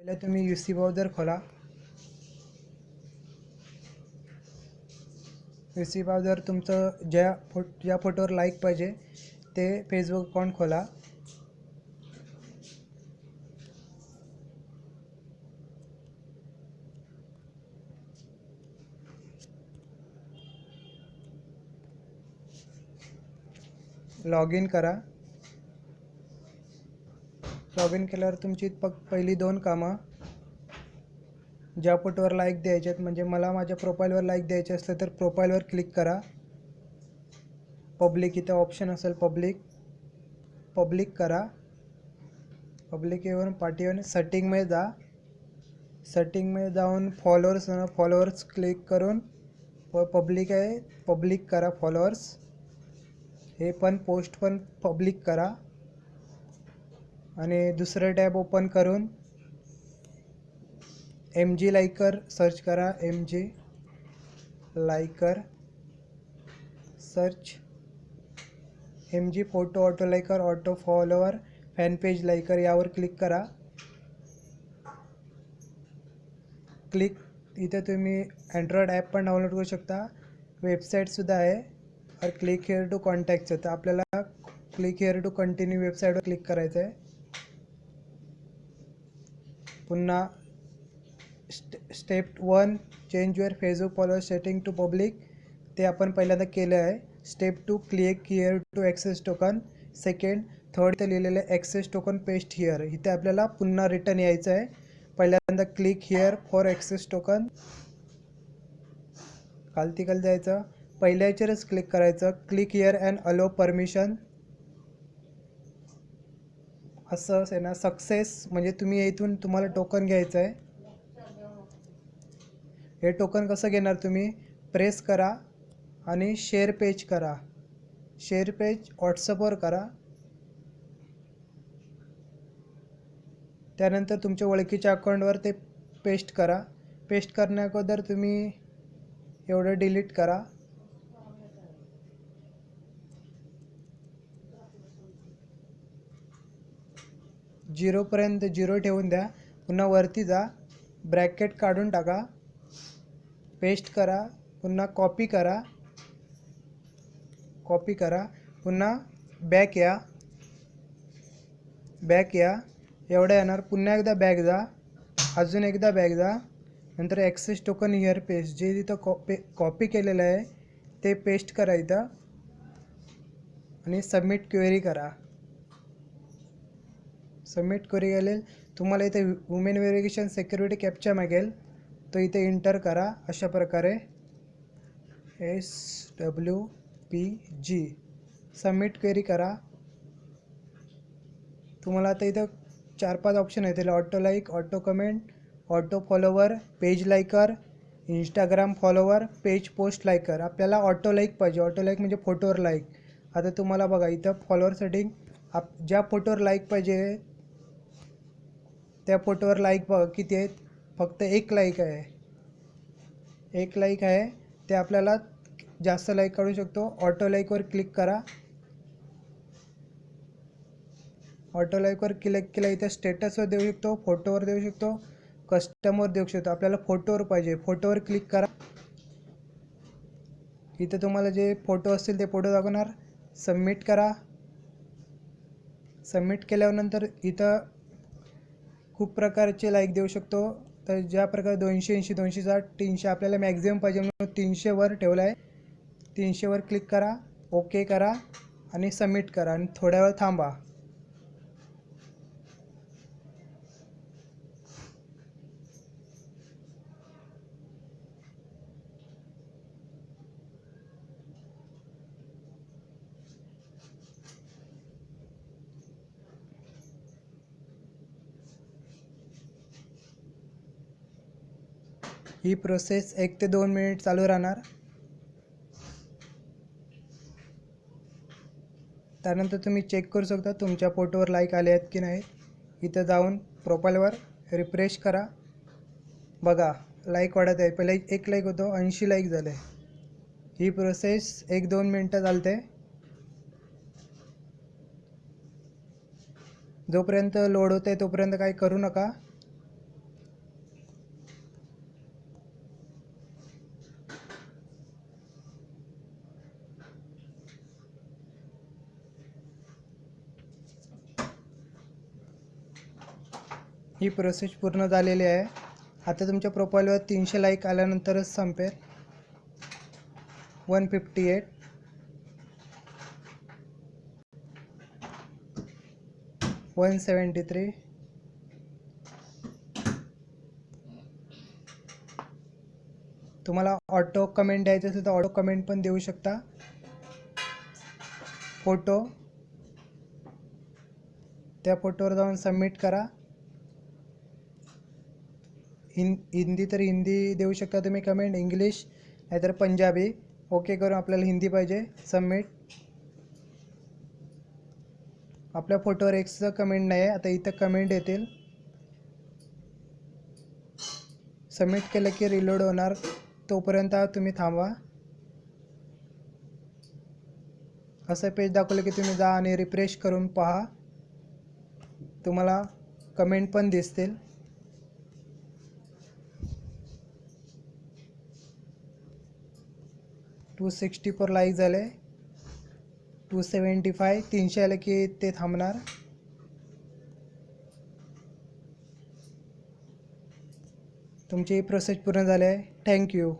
पहिले तुम्ही U C browser खोला. यू सी ब्राउझर तुमचं ज्या फो ज्या फोटोवर लाईक पाहिजे ते फेसबुक अकाउंट खोला. लॉग इन करा. लॉग इन केल्यावर तुमची फक्त पहिली दोन कामं ज्या फोटोवर लाईक द्यायचे आहेत म्हणजे मला माझ्या प्रोफाईलवर लाईक द्यायचे असलं तर प्रोफाईलवर क्लिक करा. पब्लिक इथं ऑप्शन असेल पब्लिक पब्लिक करा. पब्लिक येऊन पाठीवर सेटिंगमध्ये जा. सेटिंगमध्ये जाऊन फॉलोअर्स फॉलोअर्स क्लिक करून व पब्लिक आहे. पब्लिक करा फॉलोअर्स हे पण पोस्ट पण पब्लिक करा. आणि दुसरं टॅब ओपन करून एम जी लायकर सर्च करा. M G liker search. M G photo auto liker auto follower fan page liker यावर क्लिक करा. क्लिक इथे तुम्ही अँड्रॉइड ॲप पण डाउनलोड करू शकता. वेबसाईटसुद्धा आहे. और क्लिक हिअर टू कॉन्टॅक्टचं तर आपल्याला क्लिक हिअर टू कंटिन्यू वेबसाईटवर क्लिक करायचं आहे पुन्हा stay step one change your Facebook follower setting to public ते आपण पहिल्यांदा केलं आहे. Step two click here to access token second third इथे लिहिलेलं आहे ॲक्सेस टोकन पेस्ट हिअर इथे आपल्याला पुन्हा रिटर्न यायचं आहे. पहिल्यांदा click here for access token खालती खाली जायचं. पहिल्या याच्यावरच क्लिक करायचं. Click here and allow permission असं आहे ना सक्सेस म्हणजे तुम्ही इथून तुम्हाला टोकन घ्यायचं आहे हे टोकन कसं घेणार तुम्ही? प्रेस करा आणि शेअर पेज करा. शेअर पेज व्हॉट्सअपवर करा. त्यानंतर तुमच्या ओळखीच्या अकाउंटवर ते पेस्ट करा. पेस्ट करण्या अगोदर तुम्ही एवढं डिलीट करा. झिरोपर्यंत झिरो ठेवून द्या. पुन्हा वरती जा. ब्रॅकेट काढून टाका. पेस्ट करा. पुन्हा कॉपी करा. कॉपी करा. पुन्हा बॅक या. बॅक या. एवढं येणार. पुन्हा एकदा बॅक जा. अजून एकदा बॅक जा. नंतर ॲक्सेस टोकन हिअर पेस्ट जे तिथं कॉपी कॉपी केलेलं आहे ते पेस्ट करा इथं. आणि सबमिट क्वेरी करा. सबमिट करी गेलेल. तुम्हाला इथे वुमेन व्हेरिफिकेशन सिक्युरिटी कॅपच्या मागेल. तो इथे इंटर करा. अशा प्रकारे S W P G submit query करा. तुम्हाला आता इथं चार पाच ऑप्शन आहेत. त्याला auto like auto comment auto follower page liker Instagram follower page post liker आपल्याला ऑटो लाईक पाहिजे. ऑटो लाईक म्हणजे फोटोवर लाईक आता तुम्हाला बघा इथं फॉलोवर सेटिंग आप ज्या फोटोवर लाईक पाहिजे त्या फोटोवर लाईक बघा किती आहेत? फक्त एक लाईक आहे. एक लाईक आहे. ते आपल्याला जास्त लाईक काढू शकतो. ऑटो लाईकवर क्लिक करा. ऑटो लाईकवर क्लिक केलं इथे स्टेटसवर देऊ शकतो फोटोवर देऊ शकतो कस्टमर देऊ शकतो. आपल्याला फोटोवर पाहिजे. फोटोवर क्लिक करा. इथे तुम्हाला जे फोटो असतील ते फोटो दाखवणार. सबमिट करा. सबमिट केल्यानंतर इथं खूप प्रकारचे लाईक देऊ शकतो. तर ज्या प्रकारे दोनशे ऐंशी दोनशे साठ तीनशे आपल्याला मॅक्झिमम पाहिजे म्हणून तीनशेवर ठेवलं आहे तीनशेवर क्लिक करा ओके करा आणि सबमिट करा. आणि थोड्या वेळ थांबा. ही प्रोसेस एक ते दोन मिनिट चालू राहणार. त्यानंतर तुम्ही चेक करू शकता तुमच्या फोटोवर लाईक आले आहेत की नाही इथं जाऊन प्रोफाईलवर रिफ्रेश करा. बघा लाईक वाढत आहे. पहिले एक लाईक होतो ऐंशी लाईक झाले. ही प्रोसेस एक दोन मिनटं चालते. जोपर्यंत लोड होते तोपर्यंत काही करू नका. ही प्रोसेस पूर्ण झालेली आहे. आता तुमच्या प्रोफाईलवर तीनशे लाईक आल्यानंतरच संपेल. One fifty eight one seventy three तुम्हाला ऑटो कमेंट द्यायचं असेल तर ऑटो कमेंट पण देऊ शकता. फोटो त्या फोटोवर जाऊन सबमिट करा. हिं हिंदी तर हिंदी देऊ शकता तुम्ही कमेंट इंग्लिश नाहीतर पंजाबी. ओके करून आपल्याला हिंदी पाहिजे. सबमिट आपल्या फोटोवर एक्सचं कमेंट नाही आहे. आता इथं कमेंट येतील. सबमिट केलं की रिलोड होणार. तोपर्यंत तुम्ही थांबा असं पेज दाखवलं की तुम्ही जा आणि रिफ्रेश करून पहा. तुम्हाला कमेंट पण दिसतील. टू सिक्स्टी फोर लाईक झाले. टू सेवन्टी फाय तीनशे आले की ते थांबणार. तुमची प्रोसेस पूर्ण झाली. आहे थँक्यू